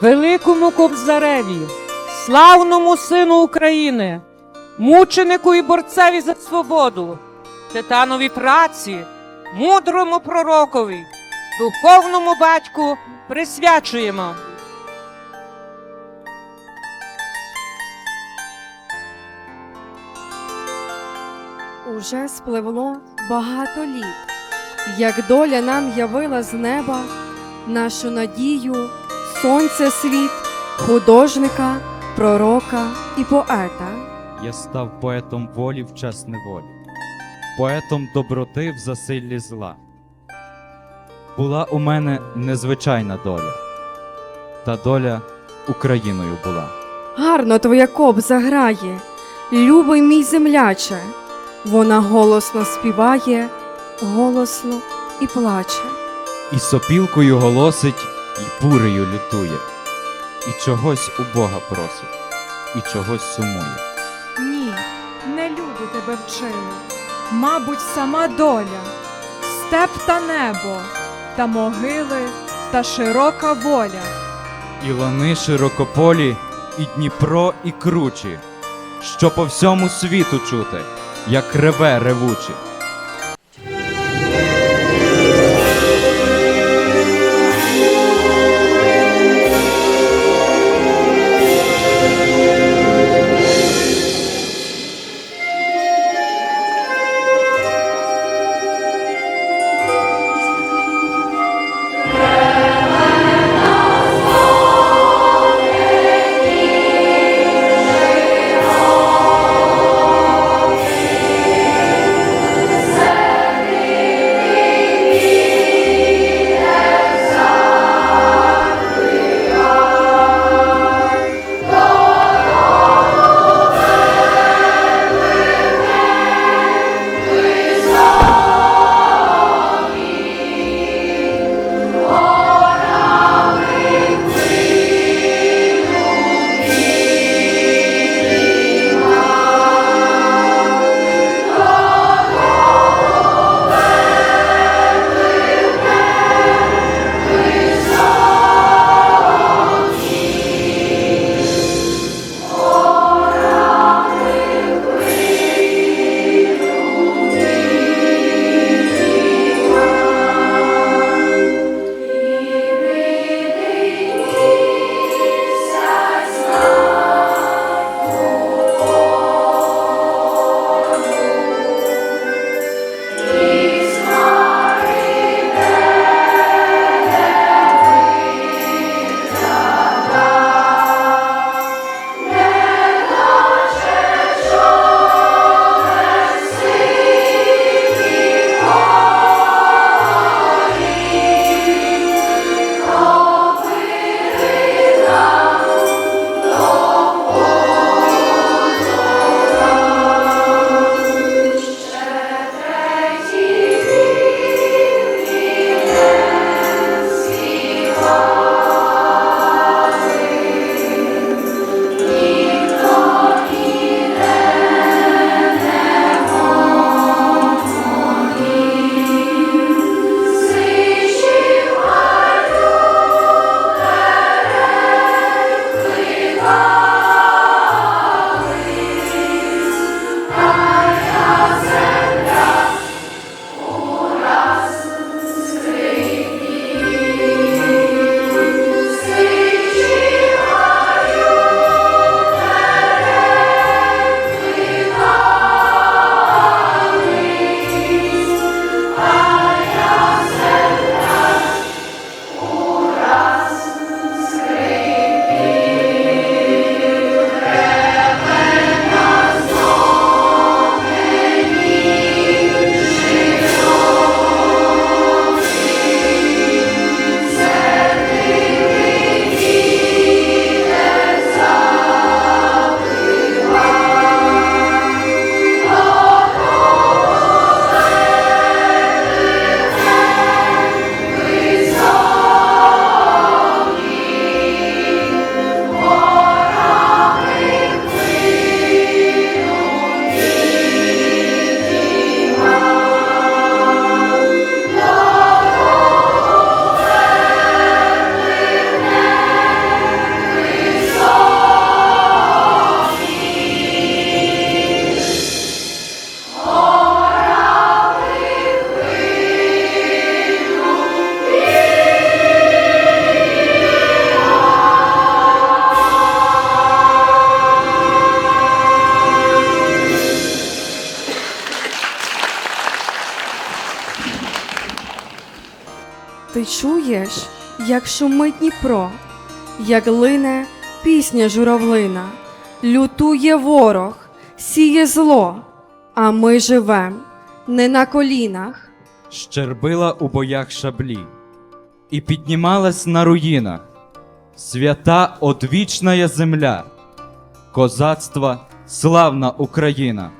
великому кобзареві, славному сину України, мученику і борцеві за свободу, титанові праці, мудрому пророкові, духовному батьку присвячуємо. Уже спливло багато літ, як доля нам явила з неба нашу надію, сонце світ, художника, пророка і поета. Я став поетом волі в час неволі, поетом доброти в засиллі зла. Була у мене незвичайна доля, та доля Україною була. Гарно твоя кобза грає, любий мій земляче. Вона голосно співає, голосно і плаче. І сопілкою голосить, і бурею лютує, і чогось у Бога просить, і чогось сумує. Ні, не люди тебе вчили, мабуть, сама доля, степ та небо, та могили, та широка воля. І лани широкополі, і Дніпро, і кручі, що по всьому світу чути, як реве ревучі. Чуєш, як шумить Дніпро, як лине пісня журавлина, лютує ворог, сіє зло, а ми живем не на колінах. щербила у боях шаблі, і піднімалась на руїнах свята одвічная земля, козацтва славна Україна.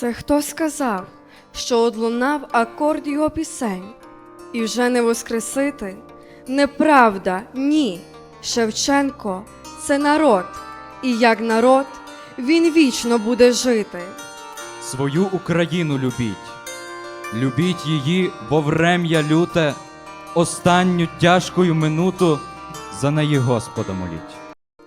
Це хто сказав, що одлунав акорд його пісень, і вже не воскресити? Неправда, ні. Шевченко це народ, і як народ він вічно буде жити. Свою Україну любіть, любіть її, бо врем'я люте, останню тяжкою минуту за неї Господа моліть.